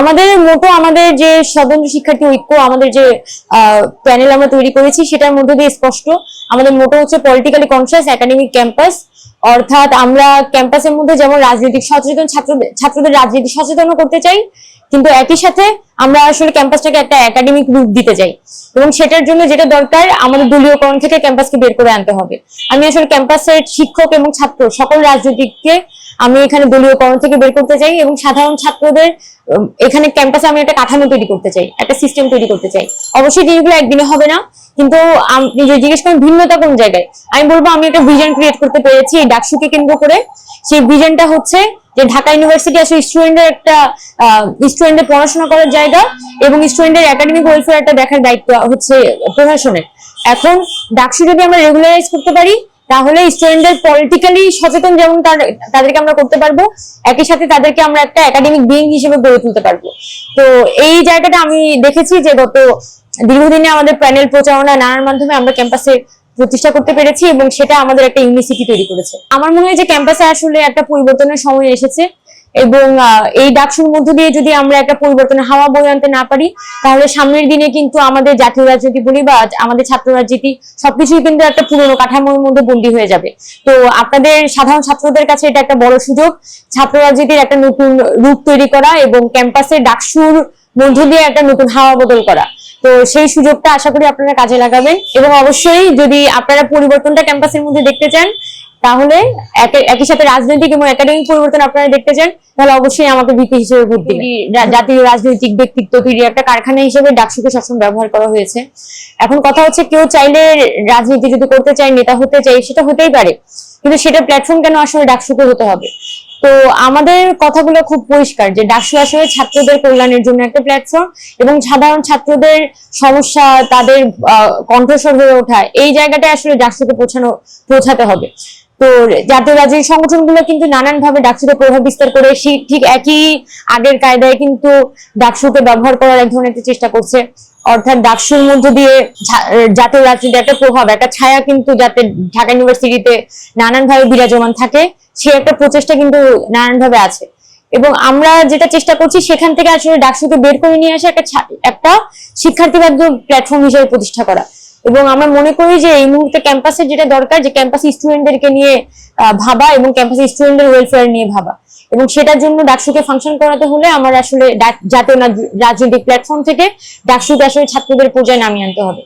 আমাদের মোটো আমাদের যে স্বতন্ত্র শিক্ষার্থী ঐক্য, আমাদের যে প্যানেল আমরা তৈরি করেছি, সেটার মধ্যে দিয়ে স্পষ্ট। আমাদের মোটো হচ্ছে পলিটিক্যালি কনসিয়াস একাডেমিক ক্যাম্পাস অর্থাৎ আমরা ক্যাম্পাসের মধ্যে যেমন রাজনৈতিক সচেতন ছাত্রদের ছাত্রদের রাজনীতি সচেতন করতে চাই কিন্তু একই সাথে আমরা আসলে ক্যাম্পাসটাকে একটা একাডেমিক রূপ দিতে চাই। এবং সেটার জন্য যেটা দরকার, আমাদের দলীয়করণ থেকে ক্যাম্পাসকে বের করে আনতে হবে। আমি আসলে ক্যাম্পাসের শিক্ষক এবং ছাত্র, সকল রাজনৈতিককে আমি এখানে দলীয়করণ থেকে বের করতে চাই এবং সাধারণ ছাত্রদের এখানে ক্যাম্পাসে আমি একটা কাঠামো তৈরি করতে চাই, একটা সিস্টেম তৈরি করতে চাই। অবশ্যই জিনিসগুলো একদিনে হবে না, কিন্তু আপনি যে জিজ্ঞেস করেন ভিন্নতা কোন জায়গায়, আমি বলব আমি একটা ভিজন ক্রিয়েট করতে পেরেছি এই ডাকসুকে কেন্দ্র করে। সেই ভিজনটা হচ্ছে যে ঢাকা ইউনিভার্সিটি আসলে স্টুডেন্টের একটা স্টুডেন্টের পড়াশোনা করার জায়গা এবং স্টুডেন্টের একাডেমিক ওয়েলফেয়ারটা দেখার দায়িত্ব, হচ্ছে প্রশাসনের। এখন ডাকসু যদি আমরা রেগুলারাইজ করতে পারি, তাহলে স্টুডেন্টদের পলিটিক্যালি সচেতন যেমন তাদেরকে আমরা করতে পারব, একই সাথে তাদেরকে আমরা একটা একাডেমিক বিং হিসেবে গড়ে তুলতে পারব। তো এই জায়গাটা আমি দেখেছি যে গত দীর্ঘদিনে আমাদের প্যানেল প্রচারণা নানার মাধ্যমে আমরা ক্যাম্পাসে প্রতিষ্ঠা করতে পেরেছি এবং সেটা আমাদের একটা ইউনিসিটি তৈরি করেছে। আমার মনে হয় যে ক্যাম্পাসে আসলে একটা পরিবর্তনের সময় এসেছে এবং এই ডাকসুর মধ্য দিয়ে যদি আমরা একটা পরিবর্তনের হাওয়া বয়ে আনতে না পারি, তাহলে সামনের দিনে কিন্তু আমাদের জাতীয় রাজনীতি বলি বা আমাদের ছাত্র রাজনীতি সবকিছুই কিন্তু একটা পুরনো কাঠামোর মধ্যে বন্দী হয়ে যাবে। তো আপনাদের সাধারণ ছাত্রদের কাছে এটা একটা বড় সুযোগ ছাত্র রাজনীতির একটা নতুন রূপ তৈরি করা এবং ক্যাম্পাসে ডাকসুর মধ্য দিয়ে একটা নতুন হাওয়া বদল করা। তো সেই সুযোগটা আশা করি আপনারা কাজে লাগাবেন। এবং অবশ্যই যদি আপনারা পরিবর্তনটা ক্যাম্পাসের মধ্যে দেখতে চান তাহলে একই সাথে রাজনৈতিক এবং একাডেমিক পরিবর্তন আপনারা দেখতে চান তাহলে অবশ্যই আমাকে ভিপি হিসেবে ভোট দিন জাতীয় রাজনৈতিক ব্যক্তিত্ব তৈরি একটা কারখানা হিসেবে ডাকসুকে সবসময় ব্যবহার করা হয়েছে। এখন কথা হচ্ছে কেউ চাইলে রাজনীতি যদি করতে চায় নেতা হতে চাই সেটা হতেই পারে। কিন্তু সেটা প্ল্যাটফর্ম কেন আসলে ডাকসুকে হতে হবে? তো আমাদের কথাগুলো খুব পরিষ্কার যে ডাকসু আসলে ছাত্রদের কল্যাণের জন্য একটা প্ল্যাটফর্ম এবং সাধারণ ছাত্রদের সমস্যা, তাদের কণ্ঠস্বর হয়ে ওঠা, এই জায়গাটা আসলে ডাকসুকে পৌঁছানো, পৌঁছাতে হবে। তো জাতীয় রাজনৈতিক সংগঠনগুলো কিন্তু নানান ভাবে ডাকসুকে প্রভাব বিস্তার করে ঠিক একই আগের কায়দায় কিন্তু ডাকসুকে ব্যবহার করার এক ধরনের চেষ্টা করছে। অর্থাৎ ডাকসুর মধ্য দিয়ে জাতীয় রাজনীতির একটা প্রভাব, একটা ছায়া কিন্তু যাতে ঢাকা ইউনিভার্সিটিতে নানান ভাবে বিরাজমান থাকে, সে একটা প্রচেষ্টা কিন্তু নানান ভাবে আছে। এবং আমরা যেটা চেষ্টা করছি, সেখান থেকে আসলে ডাকসুকে বের করে নিয়ে আসা একটা একটা শিক্ষার্থীবাদ্য প্ল্যাটফর্ম হিসেবে প্রতিষ্ঠা করা। এবং আমরা মনে করি যে এই মুহূর্তে ক্যাম্পাসের যেটা দরকার, যে ক্যাম্পাস স্টুডেন্টদেরকে নিয়ে ভাবা এবং ক্যাম্পাস স্টুডেন্টদের ওয়েলফেয়ার নিয়ে ভাবা। এবং সেটার জন্য ডাকসুকে ফাংশন করাতে হলে আমার আসলে জাতীয় রাজ- রাজনৈতিক প্ল্যাটফর্ম থেকে ডাকসুকে আসলে ছাত্রদের পর্যায়ে নামিয়ে আনতে হবে।